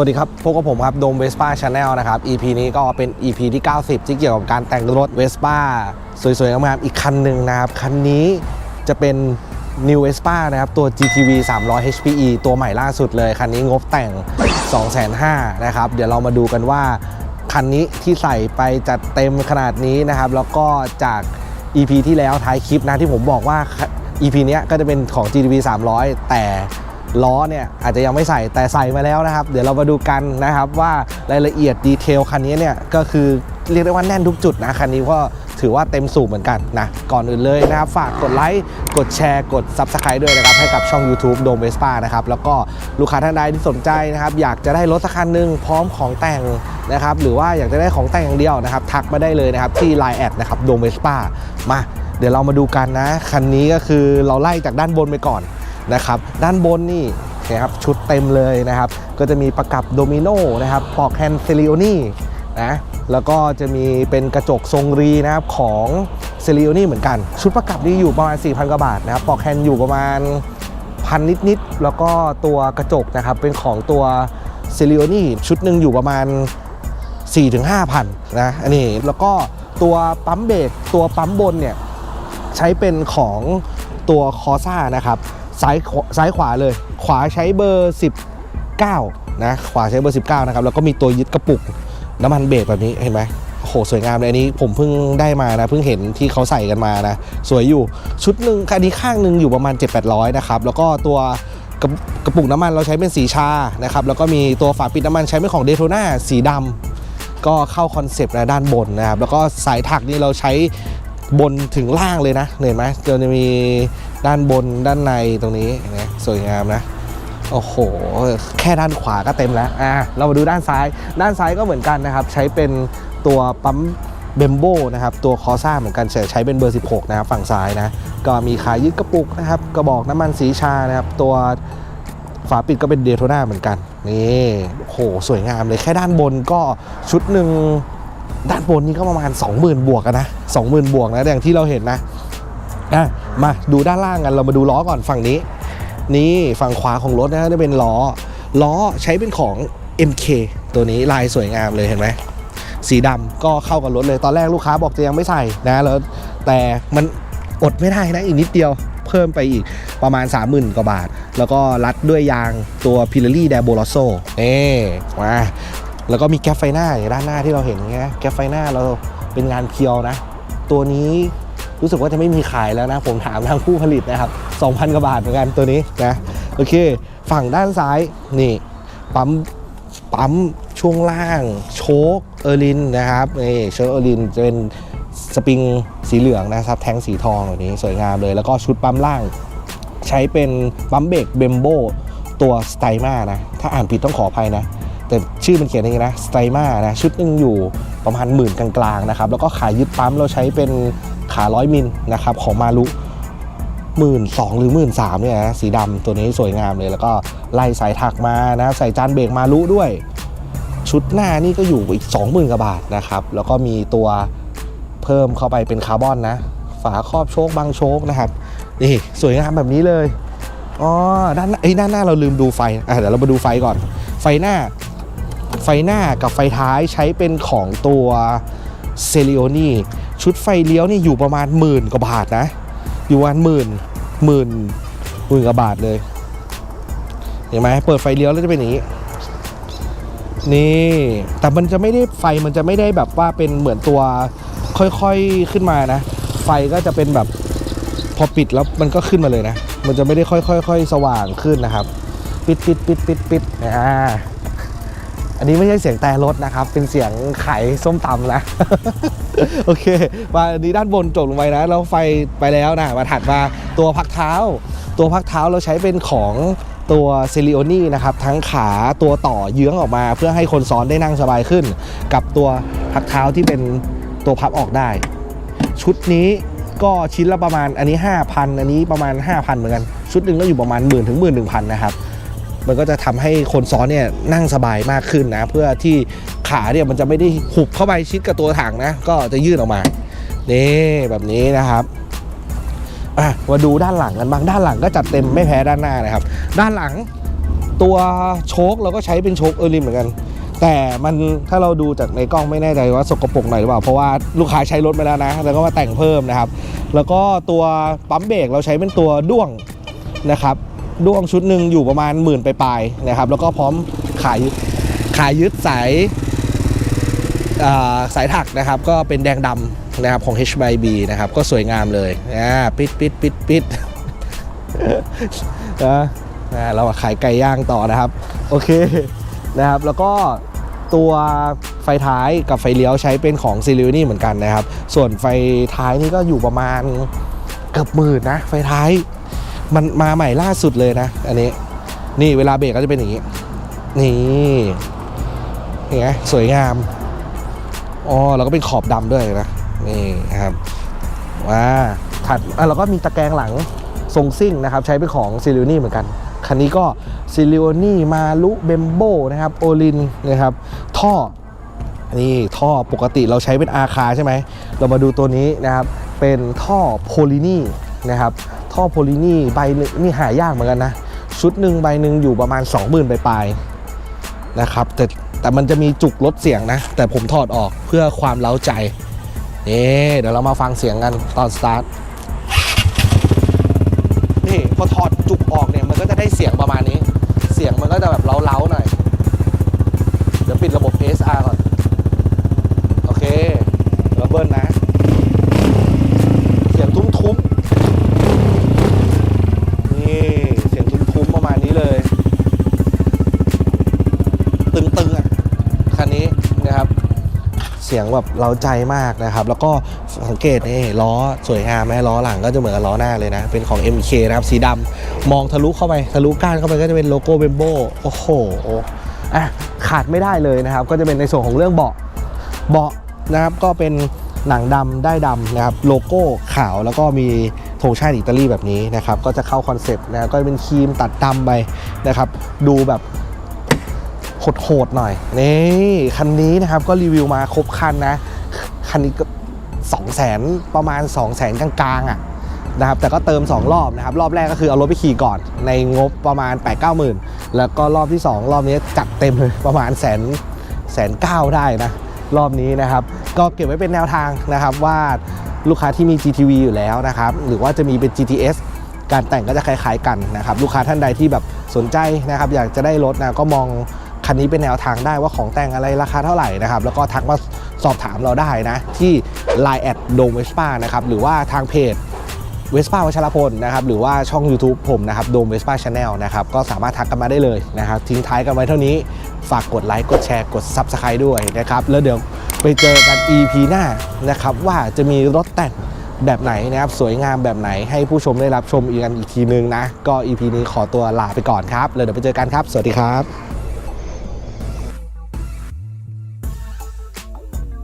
วัสดีครับพบกับผมครับโดมเวสป้าชาแนลนะครับ EP นี้ก็เป็น EP ที่ 90 ที่เกี่ยวกับการแต่งรถเวสป้าสวยๆงามๆอีกคันหนึ่งนะครับ คันนี้จะเป็น New Vespa นะครับ ตัว GTV 300 HPE ตัวใหม่ล่าสุดเลย คันนี้งบแต่ง 2,500,000นะครับ เดี๋ยวเรามาดูกันว่า คันนี้ที่ใส่ไปจัดเต็มขนาดนี้นะครับ แล้วก็จาก EP ที่แล้วท้ายคลิปนะที่ผมบอกว่า EP นี้ก็จะเป็นของ GTV 300 แต่ ล้อเนี่ยอาจจะยังไม่ใส่แต่ใส่มาแล้วนะครับ เดี๋ยวเรามาดูกันนะครับว่ารายละเอียดดีเทลคันนี้เนี่ยก็คือเรียกได้ว่าแน่นทุกจุดนะคันนี้ก็ถือว่าเต็มสูบเหมือนกันนะ ก่อนอื่นเลยนะครับ ฝากกดไลค์ กดแชร์ กด Subscribe ด้วยนะครับ ให้กับช่อง YouTube โดมเวสป้านะครับ แล้วก็ลูกค้าท่านใดที่สนใจนะครับ อยากจะได้รถสักคันหนึ่งพร้อมของแต่งนะครับ หรือว่าอยากจะได้ของแต่งอย่างเดียวนะครับ ทักมาได้เลยนะครับ ที่ Line แอดนะครับโดมเวสป้ามา เดี๋ยวเรามาดูกันนะ คันนี้ก็คือเราไล่จากด้านบนไปก่อน นะครับด้านบนนี่นะครับชุดเต็มเลยนะครับก็จะมีประกับโดมิโนนะครับปอกแฮนด์เซริโอนี่นะแล้วก็จะมีเป็นกระจกทรงรีนะครับของเซริโอนี่เหมือนกัน ชุดประกับนี่อยู่ประมาณ 4,000กว่าบาทนะครับปอกแฮนด์อยู่ประมาณพันนิดๆแล้วก็ตัวกระจกนะครับเป็นของตัวเซริโอนี่ชุดหนึ่งอยู่ประมาณ 4-5ถึง5,000นะอันนี้แล้วก็ตัวปั๊มเบรกตัวปั๊มบนเนี่ยใช้เป็นของตัวคอซ่านะครับ ซ้ายขวาซ้ายขวาเลย ขวาใช้เบอร์ 19 นะ ขวาใช้เบอร์ 19 นะครับ แล้วก็มีตัวยึดกระปุกน้ำมันเบรกแบบนี้เห็นไหมโอ้โหสวยงามเลยอันนี้ผมเพิ่งได้มานะเพิ่งเห็นที่เขาใส่กันมานะ สวยอยู่ชุดหนึ่งคันนี้ข้างหนึ่งอยู่ประมาณ 7-800 นะครับ แล้วก็ตัวกระกระปุกน้ำมันเราใช้เป็นสีชานะครับแล้วก็มีตัวฝาปิดน้ำมันใช้เป็นของเดโทนาสีดำก็เข้าคอนเซปต์นะด้านบนนะครับแล้วก็สายถักนี่เราใช้ บนถึงล่างเลยนะเห็นไหมจะมีด้านบนด้านในตรงนี้นไหมสวยงามนะโอ้โห แค่ด้านขวาก็เต็มแล้วอะเรามาดูด้านซ้าย ด้านซ้ายก็เหมือนกันนะครับ ใช้เป็นตัวปั๊มเบมโบนะครับ ตัวคอซ่าเหมือนกันใช้เป็นเบอร์ 16 นะครับ ฝั่งซ้ายนะ ก็มีขายึดกระปุกนะครับ กระบอกน้ำมันสีชานะครับ ตัวฝาปิดก็เป็นเดโทนาเหมือนกัน นี่โอ้โหสวยงามเลย แค่ด้านบนก็ชุดหนึ่ง ด้านบนนี่ก็ประมาณ 20,000 บวกกันนะ20,000 บวกนะอย่างที่เราเห็นนะอะมาดูด้านล่างกันเรามาดูล้อก่อนฝั่งนี้ นี่ฝั่งขวาของรถนะจะเป็นล้อ ล้อใช้เป็นของ MK ตัวนี้ลายสวยงามเลยเห็นไหมสีดำก็เข้ากับรถเลยตอนแรกลูกค้าบอกจะยังไม่ใส่นะแล้วแต่มันอดไม่ได้นะอีกนิดเดียวเพิ่มไปอีกประมาณ 30,000 กว่าบาท แล้วก็รัดด้วยยางตัว Pirelli d a b o r o s s o เอ๊มา แล้วก็มีแก๊ปไฟหน้าอย่างด้านหน้าที่เราเห็นไงแก๊ปไฟหน้าเราเป็นงานเพียวนะ ตัวนี้รู้สึกว่าจะไม่มีขายแล้วนะ ผมถามทางผู้ผลิตนะครับ 2,000 กว่าบาทเหมือนกันตัวนี้นะโอเค ฝั่งด้านซ้ายนี่ปั๊มปั๊มช่วงล่าง โชคเออรินนะครับนี่โชคเออรินจะเป็นสปริงสีเหลืองนะครับ แทงสีทองแบบนี้สวยงามเลย แล้วก็ชุดปั๊มล่าง ใช้เป็นปั๊มเบรกเบมโบตัวสไตมานะ ถ้าอ่านผิดต้องขออภัยนะ แต่ชื่อมันเขียนอย่างนี้นะสไตมานะชุดนึงอยู่ประมาณหมื่นกลางๆนะครับแล้วก็ขายึดปั๊มเราใช้เป็นขาร้อยมิลนะครับของมารุหมื่นสองหรือหมื่นสามเนี่ยนะสีดำตัวนี้สวยงามเลยแล้วก็ไล่สายถักมานะใส่จานเบรกมารุด้วย ชุดหน้านี่ก็อยู่อีก 20,000กว่าบาทนะครับแล้วก็มีตัวเพิ่มเข้าไปเป็นคาร์บอนนะ ฝาครอบโชคบางโชคนะครับนี่สวยงามแบบนี้เลยอ๋อด้านหน้าเอ้ด้านหน้าเราลืมดูไฟอะเดี๋ยวเรามาดูไฟก่อน ไฟหน้า ไฟหน้ากับไฟท้ายใช้เป็นของตัวเซริโอนี่ชุดไฟเลี้ยวนี่อยู่ประมาณหมื่นกว่าบาทนะ อยู่ประมาณหมื่นหมื่นหมื่นกว่าบาทเลย เห็นไหมเปิดไฟเลี้ยวแล้วจะเป็นอย่างนี้ นี่ แต่มันจะไม่ได้ไฟมันจะไม่ได้แบบว่าเป็นเหมือนตัวค่อยๆขึ้นมานะ ไฟก็จะเป็นแบบพอปิดแล้วมันก็ขึ้นมาเลยนะ มันจะไม่ได้ค่อยๆสว่างขึ้นนะครับ ปิดปิดปิดปิดปิดอ่า อันนี้ไม่ใช่เสียงแต่รถนะครับ เป็นเสียงไข่ส้มตำนะ โอเค มาอันนี้ด้านบนจบลงไปนะ แล้วไฟไปแล้วนะ มาถัดมาตัวพักเท้า ตัวพักเท้าเราใช้เป็นของตัวเซริโอนี่นะครับ ทั้งขาตัวต่อเยื้องออกมา เพื่อให้คนซ้อนได้นั่งสบายขึ้น กับตัวพักเท้าที่เป็นตัวพับออกได้ ชุดนี้ก็ชิ้นละประมาณอันนี้ 5,000 อันนี้ประมาณ 5,000 เหมือนกัน ชุดหนึ่งก็อยู่ประมาณ 1 0 0 0 0ถึง11,000 นะครับ มันก็จะทำให้คนซ้อนเนี่ยนั่งสบายมากขึ้นนะ เพื่อที่ขาเนี่ยมันจะไม่ได้หุบเข้าไปชิดกับตัวถังนะ ก็จะยื่นออกมานี่แบบนี้นะครับอะมาดูด้านหลังกันบ้างด้านหลังก็จัดเต็มไม่แพ้ด้านหน้านะครับ ด้านหลังตัวโชคเราก็ใช้เป็นโชคเออร์ลินเหมือนกัน แต่มันถ้าเราดูจากในกล้องไม่แน่ใจว่าสกปรกหน่อยหรือเปล่าเพราะว่าลูกค้าใช้รถไปแล้วนะ แล้วก็มาแต่งเพิ่มนะครับ แล้วก็ตัวปั๊มเบรกเราใช้เป็นตัวด้วงนะครับ ด้วงชุดหนึ่งอยู่ประมาณหมื่นไปลายๆนะครับ แล้วก็พร้อมขายขายยึดสายสายถักนะครับ ก็เป็นแดงดำนะครับของ h b b นะครับ ก็สวยงามเลยอ่าปิดปิดปิดปิดนะเราขายไก่ย่างต่อนะครับ โอเคนะครับ แล้วก็ตัวไฟท้ายกับไฟเลี้ยวใช้เป็นของซีรีนี่เหมือนกันนะครับ ส่วนไฟท้ายนี่ก็อยู่ประมาณเกือบหมื่นนะไฟท้าย มันมาใหม่ล่าสุดเลยนะ อันนี้ นี่เวลาเบรกก็จะเป็นอย่างนี้ นี่เห็นไหมสวยงามอ๋อแล้วก็เป็นขอบดำด้วยนะ นี่ครับว้าถัดอะแล้วก็มีตะแกรงหลังทรงซิ่งนะครับ ใช้เป็นของซิลิโอนี่เหมือนกัน คันนี้ก็ซิลิโอนี่มาลุเบมโบนะครับโอลินนะครับ ท่อนี่ท่อปกติเราใช้เป็นอาคาใช่ไหม เรามาดูตัวนี้นะครับ เป็นท่อโพลินีนะครับ ท่อโพลินีใบหนึงนี่หายากเหมือนกันนะ ชุดหนึ่งใบหนึ่งอยู่ประมาณ 20,000ปลายนะครับ แต่แต่มันจะมีจุกลดเสียงนะ แต่ผมถอดออกเพื่อความเล้าใจนี่เดี๋ยวเรามาฟังเสียงกันตอนสตาร์ทนี่พอถอดจุกออกเนี่ยมันก็จะได้เสียงประมาณนี้ เสียงมันก็จะแบบเล้าๆหน่อย เดี๋ยวปิดระบบ ASR ก่อน โอเคแล้วเบิ้ลนะ เสียงทุ้มๆ นี่เสียงทุ้มๆประมาณนี้เลย ตึงๆอะ คันนี้นะครับ เสียงแบบเราใจมากนะครับ แล้วก็สังเกตนี่ล้อสวยงามไหมล้อหลังก็จะเหมือนกับล้อหน้าเลยนะ เป็นของ MK นะครับ สีดำมองทะลุเข้าไปทะลุก้านเข้าไปก็จะเป็นโลโก้เบมโบโอ้โหอะขาดไม่ได้เลยนะครับ ก็จะเป็นในส่วนของเรื่องเบาะเบาะนะครับก็เป็นหนังดำได้ดำนะครับโลโก้ขาวแล้วก็มีธงชาติอิตาลีแบบนี้นะครับ ก็จะเข้าคอนเซปต์นะครับก็เป็นครีมตัดดำไปนะครับ ดูแบบ โหดๆหน่อย นี่คันนี้นะครับก็รีวิวมาครบคันนะ คันนี้ก็สองแสนประมาณ 2 0 0แสนกลางๆอะนะครับแต่ก็เติม 2 รอบนะครับ รอบแรกก็คือเอารถไปขี่ก่อน ในงบประมาณ 8 9 0 0 0 0 แล้วก็รอบที่ 2 รอบนี้จัดเต็มเลยประมาณแสนแสนเก้าได้นะ รอบนี้นะครับ ก็เก็บไว้เป็นแนวทางนะครับว่าลูกค้าที่มี GTV อยู่แล้วนะครับ หรือว่าจะมีเป็น GTS การแต่งก็จะคล้ายๆกันนะครับ ลูกค้าท่านใดที่แบบสนใจนะครับ อยากจะได้รถนะก็มอง คันนี้เป็นแนวทางได้ว่าของแต่งอะไรราคาเท่าไหร่นะครับ แล้วก็ทักมาสอบถามเราได้นะ ที่ Line แอดโดมเวสป้านะครับ หรือว่าทางเพจเวสป้าวัชรพลนะครับหรือว่าช่อง YouTube ผมนะครับโดมเวสป้าชาแนลนะครับก็สามารถทักกันมาได้เลยนะครับทิ้งท้ายกันไว้เท่านี้ฝากกดไลค์กดแชร์กด Subscribe ด้วยนะครับ แล้วเดี๋ยวไปเจอกัน EP หน้านะครับว่าจะมีรถแต่งแบบไหนนะครับ สวยงามแบบไหนให้ผู้ชมได้รับชมอีกกันอีกทีนึงนะ ก็ EP นี้ขอตัวลาไปก่อนครับ แล้วเดี๋ยวไปเจอกันครับ สวัสดีครับ